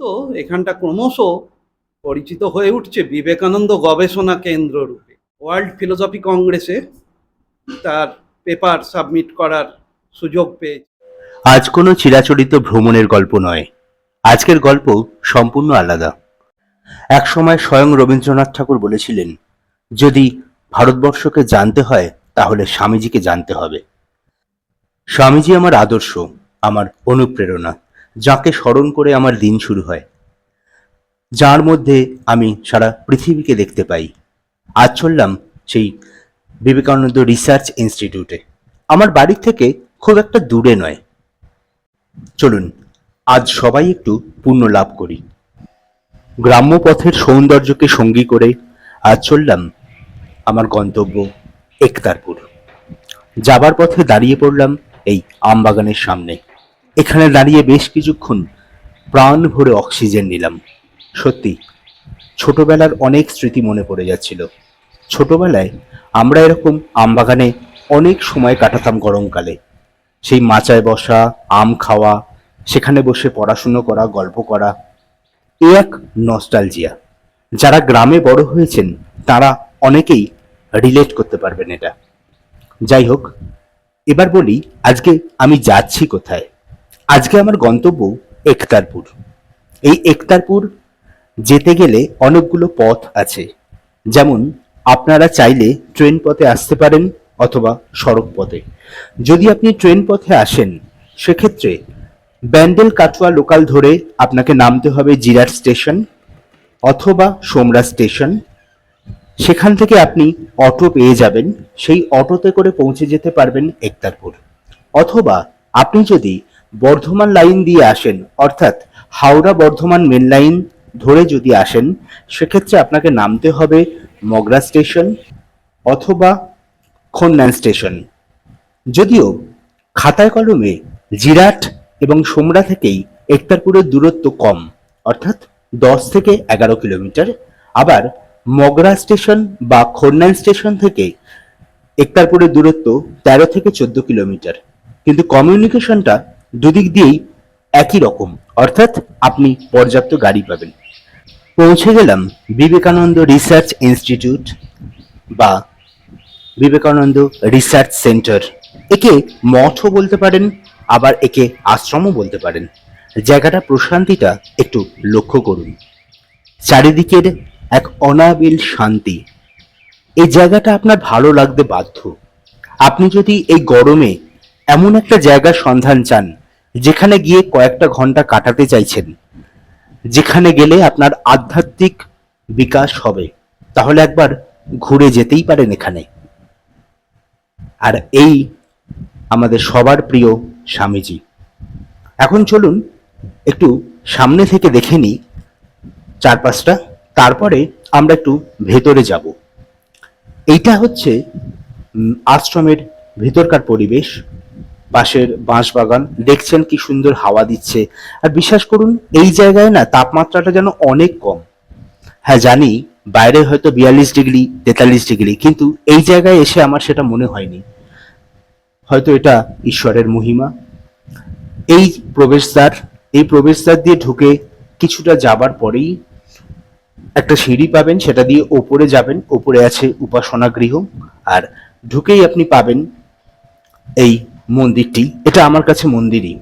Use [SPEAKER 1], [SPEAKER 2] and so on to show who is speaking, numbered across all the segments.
[SPEAKER 1] তো এখানটা ক্রমশ পরিচিত হয়ে উঠছে বিবেকানন্দ গবেষণা কেন্দ্র রূপে। ওয়ার্ল্ড ফিলোসফি কংগ্রেসে তার পেপার সাবমিট করার সুযোগ পেয়ে
[SPEAKER 2] আজ কোনো চিরাচরিত ভ্রমণের গল্প নয়। আজকের গল্প সম্পূর্ণ আলাদা। একসময় স্বয়ং রবীন্দ্রনাথ ঠাকুর বলেছিলেন, যদি ভারতবর্ষকে জানতে হয়, তাহলে স্বামীজিকে জানতে হবে। স্বামীজি আমার আদর্শ, আমার অনুপ্রেরণা। যাকে স্মরণ করে আমার দিন শুরু হয়। যার মধ্যে আমি সারা পৃথিবীকে দেখতে পাই। আজ চললাম সেই বিবেকানন্দ রিসার্চ ইনস্টিটিউটে। আমার বাড়ি থেকে খুব একটা দূরে নয়। চলুন, আজ সবাই একটু পুণ্য লাভ করি। গ্রাম্য পথের সৌন্দর্যকে সঙ্গী করে আজ চললাম আমার গন্তব্য একতারপুর। যাবার পথে দাঁড়িয়ে পড়লাম এই আমবাগানের সামনে। এখানে দাঁড়িয়ে বেশ কিছুক্ষণ প্রাণ ভরে অক্সিজেন নিলাম। সত্যি, ছোটবেলার অনেক স্মৃতি মনে পড়ে যাচ্ছিল। ছোটবেলায় আমরা এরকম আমবাগানে অনেক সময় কাটাতাম গরমকালে। সেই মাচায় বসা, আম খাওয়া, সেখানে বসে পড়াশুনো করা, গল্প করা, এ এক নস্টালজিয়া। যারা গ্রামে বড় হয়েছেন, তারা অনেকেই রিলেট করতে পারবেন এটা। যাই হোক, এবার বলি, আজকে আমি যাচ্ছি কোথায়? আজকে আমার গন্তব্য একতারপুর। এই একতারপুর যেতে গেলে অনেকগুলো পথ আছে। যেমন, আপনারা চাইলে ট্রেন পথে আসতে পারেন অথবা সড়ক পথে। যদি আপনি ট্রেন পথে আসেন, সেক্ষেত্রে ব্যান্ডেল কাটোয়া লোকাল ধরে আপনাকে নামতে হবে জিরাট স্টেশন অথবা সোমরা স্টেশন। সেখান থেকে আপনি অটো পেয়ে যাবেন। সেই অটোতে করে পৌঁছে যেতে পারবেন একতারপুর। অথবা আপনি যদি বর্ধমান লাইন দিয়ে আসেন, অর্থাৎ হাওড়া বর্ধমান মেন লাইন ধরে যদি আসেন, সেক্ষেত্রে আপনাকে নামতে হবে মগরা স্টেশন অথবা খন্নান স্টেশন। যদিও খাতায় কলমে জিরাট এবং সোমরা থেকেই একতারপুরের দূরত্ব কম, অর্থাৎ দশ থেকে এগারো কিলোমিটার। আবার মগরা স্টেশন বা খন্নান স্টেশন থেকে একতারপুরের দূরত্ব তেরো থেকে চোদ্দ কিলোমিটার। কিন্তু কমিউনিকেশনটা দুদিক দিয়েই একই রকম। অর্থাৎ আপনি পর্যাপ্ত গাড়ি পাবেন। পৌঁছে গেলাম বিবেকানন্দ রিসার্চ ইনস্টিটিউট বা বিবেকানন্দ রিসার্চ সেন্টার। একে মঠও বলতে পারেন, আবার একে আশ্রমও বলতে পারেন। জায়গাটা, প্রশান্তিটা একটু লক্ষ্য করুন। চারিদিকের এক অনাবিল শান্তি। এই জায়গাটা আপনার ভালো লাগতে বাধ্য। আপনি যদি এই গরমে এমন একটা জায়গার সন্ধান চান যেখানে গিয়ে কয়েকটা ঘণ্টা কাটাতে চাইছেন, যেখানে গেলে আপনার আধ্যাত্মিক বিকাশ হবে। তাহলে একবার ঘুরে যেতেই পারেন এখানে। আর এই আমাদের সবার প্রিয় স্বামীজি। এখন চলুন একটু সামনে থেকে দেখে নিই চারপাশটা, তারপরে আমরা একটু ভেতরে যাব। এইটা হচ্ছে আশ্রমের ভেতরকার পরিবেশ। পাশের বাঁশ বাগান দেখছেন কি সুন্দর হাওয়া দিচ্ছে। আর বিশ্বাস করুন, এই জায়গায় না তাপমাত্রাটা যেন অনেক কম। হ্যাঁ জানি, বাইরে হয়তো বিয়াল্লিশ ডিগ্রি, তেতাল্লিশ ডিগ্রি, কিন্তু এই জায়গায় এসে আমার সেটা মনে হয়নি। হয়তো এটা ঈশ্বরের মহিমা। এই প্রবেশদ্বার এই প্রবেশদ্বার দিয়ে ঢুকে কিছুটা যাবার পরেই একটা সিঁড়ি পাবেন, সেটা দিয়ে ওপরে যাবেন। ওপরে আছে উপাসনা গৃহ আর ঢুকেই আপনি পাবেন এই মন্দিরটি, এটা আমার কাছে মন্দিরই।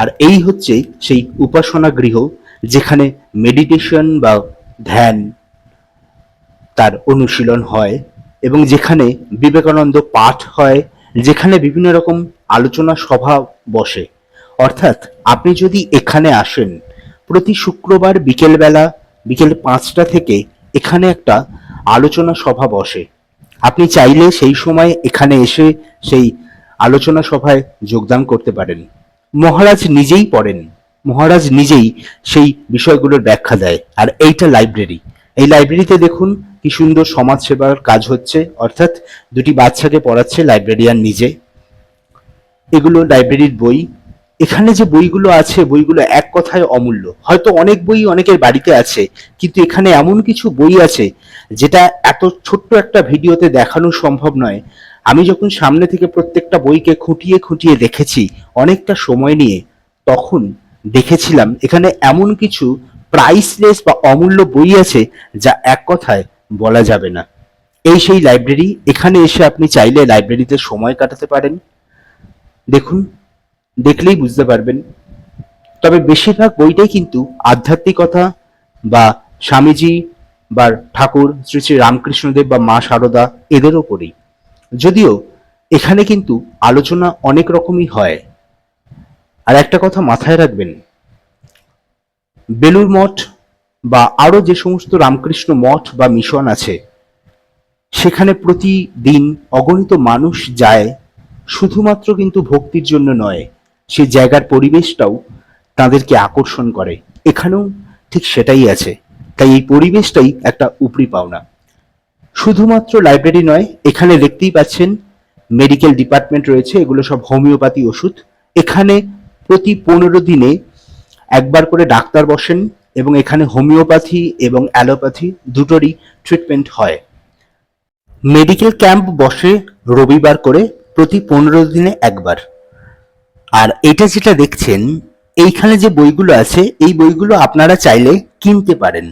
[SPEAKER 2] আর এই হচ্ছে সেই উপাসনা গৃহ যেখানে মেডিটেশন বা ধ্যান তার অনুশীলন হয় এবং যেখানে বিবেকানন্দ পাঠ হয়, যেখানে বিভিন্ন রকম আলোচনা সভা বসে। অর্থাৎ আপনি যদি এখানে আসেন, প্রতি শুক্রবার বিকেলবেলা বিকেল পাঁচটা থেকে এখানে একটা আলোচনা সভা বসে। আপনি চাইলে সেই সময় এখানে এসে সেই আলোচনা সভায় যোগদান করতে পারেন। মহারাজ নিজেই পড়েন। মহারাজ নিজেই সেই বিষয়গুলোর ব্যাখ্যা দেয়। আর এইটা লাইব্রেরি এই লাইব্রেরিতে দেখুন কি সুন্দর সমাজ সেবার কাজ হচ্ছে। অর্থাৎ দুটি বাচ্চাকে পড়াচ্ছে লাইব্রেরিয়ান নিজে। এগুলো লাইব্রেরির বই। এখানে যে বইগুলো আছে, বইগুলো এক কথায় অমূল্য। হয়তো অনেক বই অনেকের বাড়িতে আছে, কিন্তু এখানে এমন কিছু বই আছে, যেটা এত ছোট্ট একটা ভিডিওতে দেখানো সম্ভব নয়। আমি যখন সামনে থেকে প্রত্যেকটা বইকে খুঁটিয়ে খুঁটিয়ে দেখেছি অনেকটা সময় নিয়ে, তখন দেখেছিলাম এখানে এমন কিছু প্রাইসলেস বা অমূল্য বই আছে যা এক কথায় বলা যাবে না। এই সেই লাইব্রেরি এখানে এসে আপনি চাইলে লাইব্রেরিতে সময় কাটাতে পারেন। দেখুন, দেখলেই বুঝতে পারবেন। তবে বেশিরভাগ বইটাই কিন্তু আধ্যাত্মিকতা বা স্বামীজি বা ঠাকুর, শ্রী শ্রী রামকৃষ্ণদেব বা মা শারদা এদের ওপরেই। যদিও এখানে কিন্তু আলোচনা অনেক রকমই হয়। আর একটা কথা মাথায় রাখবেন বেলুর মঠ বা আরও যে সমস্ত রামকৃষ্ণ মঠ বা মিশন আছে, সেখানে প্রতিদিন অগণিত মানুষ যায়, শুধুমাত্র কিন্তু ভক্তির জন্য নয়, সে জায়গার পরিবেশটাও তাদেরকে আকর্ষণ করে। এখানেও ঠিক সেটাই আছে। তাই এই পরিবেশটাই একটা উপরি পাওনা শুধুমাত্র লাইব্রেরি নয়, এখানে দেখতেই পাচ্ছেন মেডিকেল ডিপার্টমেন্ট রয়েছে, এগুলো সব হোমিওপ্যাথি ওষুধ। এখানে প্রতি পনেরো দিনে একবার করে ডাক্তার বসেন এবং এখানে হোমিওপ্যাথি এবং অ্যালোপ্যাথি দুটোরই ট্রিটমেন্ট হয়। মেডিকেল ক্যাম্প বসে রবিবার করে প্রতি পনেরো দিনে একবার। আর এটা যেটা দেখছেন, এইখানে যে বইগুলো আছে, এই বইগুলো আপনারা চাইলে কিনতে পারেন।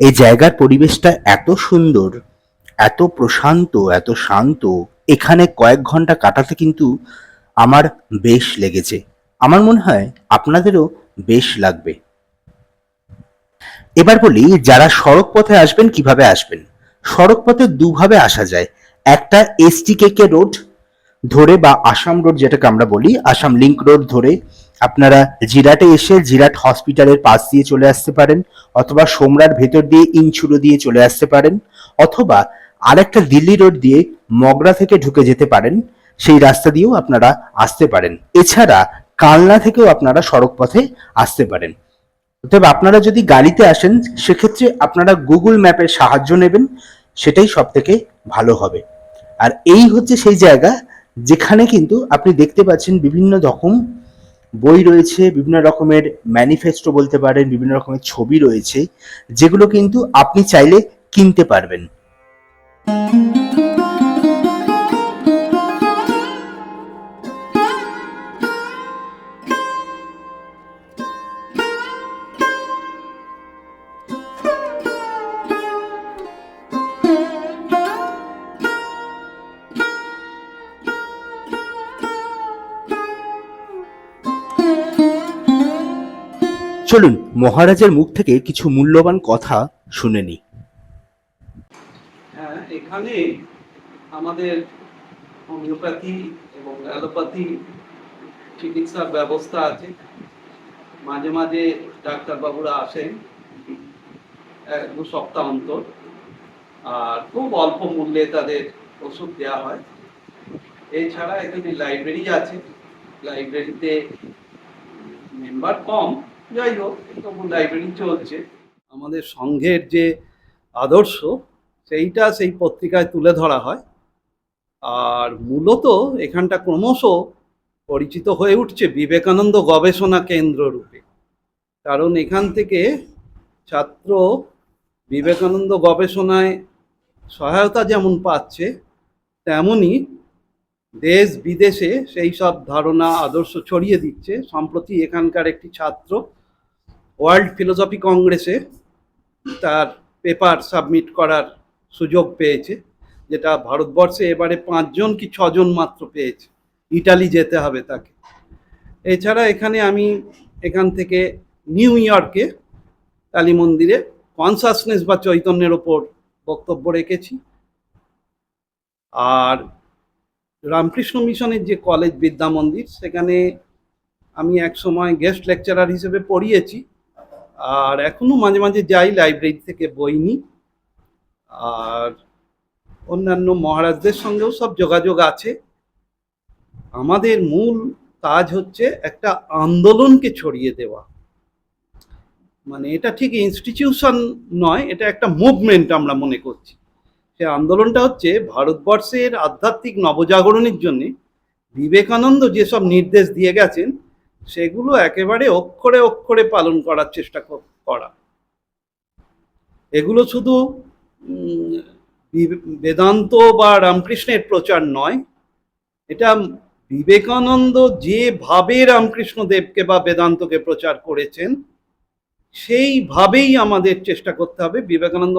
[SPEAKER 2] এই জায়গার পরিবেশটা এত সুন্দর। এত প্রশান্ত, এত শান্ত, এখানে কয়েক ঘণ্টা কাটাতে কিন্তু আমার বেশ লেগেছে। আমার মনে হয় আপনাদেরও বেশ লাগবে। এবার বলি, যারা সড়ক পথে আসবেন, কীভাবে আসবেন? সড়ক পথে দুভাবে আসা যায়। একটা এসটি এসটিকেকে রোড ধরে বা আসাম রোড যেটাকে আমরা বলি, আসাম লিংক রোড ধরে আপনারা জিরাটে এসে জিরাট হসপিটালের পাশ দিয়ে চলে আসতে পারেন, অথবা সোমরার ভেতর দিয়ে ইনচুরো দিয়ে চলে আসতে পারেন, অথবা আরেকটা দিল্লি রোড দিয়ে মগরা থেকে ঢুকে যেতে পারেন, সেই রাস্তা দিয়েও আপনারা আসতে পারেন। এছাড়া কালনা থেকেও আপনারা সড়ক পথে আসতে পারেন। তবে আপনারা যদি গাড়িতে আসেন, সেক্ষেত্রে আপনারা গুগল ম্যাপের সাহায্য নেবেন, সেটাই সব থেকে ভালো হবে। আর এই হচ্ছে সেই জায়গা, যেখানে কিন্তু আপনি দেখতে পাচ্ছেন বিভিন্ন রকম বই রয়েছে, বিভিন্ন রকমের ম্যানিফেস্টো বলতে পারেন, বিভিন্ন রকমের ছবি রয়েছে, যেগুলো কিন্তু আপনি চাইলে কিনতে পারবেন। চলুন মহারাজের মুখ থেকে কিছু মূল্যবান কথা শুনে নিই।
[SPEAKER 1] হ্যাঁ এখানে আমাদের হোমিওপ্যাথি এবং অ্যালোপ্যাথি চিকিৎসার ব্যবস্থা আছে। মাঝে মাঝে ডাক্তারবাবুরা আসেন, এক দু সপ্তাহ অন্তর। আর খুব অল্প মূল্যে তাদের ওষুধ দেওয়া হয়। এছাড়া এখানে লাইব্রেরি আছে। লাইব্রেরিতে মেম্বার কম। যাই হোক লাইব্রেরি চলছে। আমাদের সংঘের যে আদর্শ সেইটা সেই পত্রিকায় তুলে ধরা হয়। আর মূলত এখানটা ক্রমশ পরিচিত হয়ে উঠছে বিবেকানন্দ গবেষণা কেন্দ্র রূপে। কারণ এখান থেকে ছাত্র বিবেকানন্দ গবেষণায় সহায়তা যেমন পাচ্ছে তেমনই দেশ বিদেশে সেই সব ধারণা, আদর্শ ছড়িয়ে দিচ্ছে। সম্প্রতি এখানকার একটি ছাত্র ওয়ার্ল্ড ফিলোসফি কংগ্রেসে তার পেপার সাবমিট করার সুযোগ পেয়েছে, যেটা ভারতবর্ষে এবারে পাঁচজন কি ছজন মাত্র পেয়েছে। ইটালি যেতে হবে তাকে। এছাড়া এখানে আমি এখান থেকে নিউ ইয়র্কে কালী মন্দিরে কনসাসনেস বা চৈতন্যের ওপর বক্তব্য রেখেছি। আর রামকৃষ্ণ মিশনের যে কলেজ বিদ্যা মন্দির, সেখানে আমি এক সময় গেস্ট লেকচারার হিসেবে পড়িয়েছি। আর এখনও মাঝে মাঝে যাই লাইব্রেরি থেকে বই নিই। আর অন্যান্য মহারাজদের সঙ্গেও সব যোগাযোগ আছে। আমাদের মূল কাজ হচ্ছে একটা আন্দোলনকে ছড়িয়ে দেওয়া। মানে এটা ঠিক ইনস্টিটিউশন নয়, এটা একটা মুভমেন্ট আমরা মনে করছি। সে আন্দোলনটা হচ্ছে ভারতবর্ষের আধ্যাত্মিক নবজাগরণের জন্য বিবেকানন্দ যেসব নির্দেশ দিয়ে গেছেন, সেগুলো একেবারে অক্ষরে অক্ষরে পালন করার চেষ্টা করা। এগুলো শুধু বেদান্ত বা রামকৃষ্ণের প্রচার নয়। এটা বিবেকানন্দ যেভাবে রামকৃষ্ণ দেবকে বা বেদান্তকে প্রচার করেছেন, সেইভাবেই আমাদের চেষ্টা করতে হবে। বিবেকানন্দ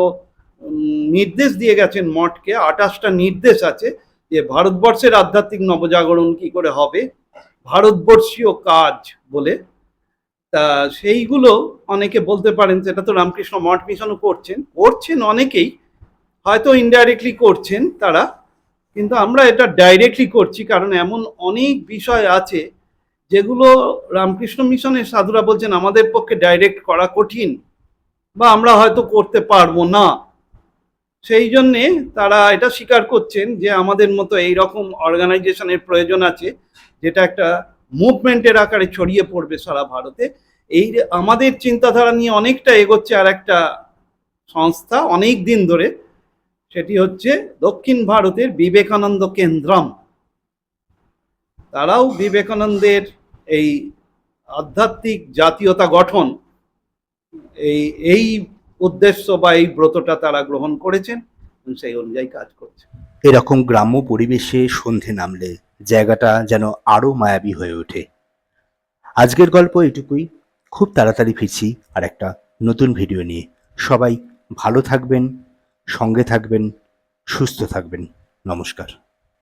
[SPEAKER 1] নির্দেশ দিয়ে গেছেন মঠকে, আঠাশটা নির্দেশ আছে যে ভারতবর্ষের আধ্যাত্মিক নবজাগরণ কি করে হবে, ভারতবর্ষীয় কাজ বলে। তা সেইগুলো অনেকে বলতে পারেন যেটা তো রামকৃষ্ণ মঠ মিশনও করছেন। করছেন অনেকেই, হয়তো ইনডাইরেক্টলি করছেন তারা, কিন্তু আমরা এটা ডাইরেক্টলি করছি কারণ এমন অনেক বিষয় আছে যেগুলো রামকৃষ্ণ মিশনের সাধুরা বলছেন আমাদের পক্ষে ডাইরেক্ট করা কঠিন বা আমরা হয়তো করতে পারব না। সেই জন্যে তারা এটা স্বীকার করছেন যে আমাদের মতো এই রকম অর্গানাইজেশনের প্রয়োজন আছে, যেটা একটা মুভমেন্টের আকারে ছড়িয়ে পড়বে সারা ভারতে। এই আমাদের চিন্তাধারা নিয়ে অনেকটা এগোচ্ছে আর একটা সংস্থা অনেক দিন ধরে, সেটি হচ্ছে দক্ষিণ ভারতের বিবেকানন্দ কেন্দ্রম। তারাও বিবেকানন্দের এই আধ্যাত্মিক জাতীয়তা গঠন, এই এই উদ্দেশ্য বা এই ব্রতটা তারা গ্রহণ করেছেন সেই অনুযায়ী কাজ করছে।
[SPEAKER 2] এরকম গ্রাম্য পরিবেশে সন্ধে নামলে জায়গাটা যেন আরও মায়াবী হয়ে ওঠে। আজকের গল্প এটুকুই। খুব তাড়াতাড়ি ফিরছি আর একটা নতুন ভিডিও নিয়ে। সবাই ভালো থাকবেন, সঙ্গে থাকবেন, সুস্থ থাকবেন। নমস্কার।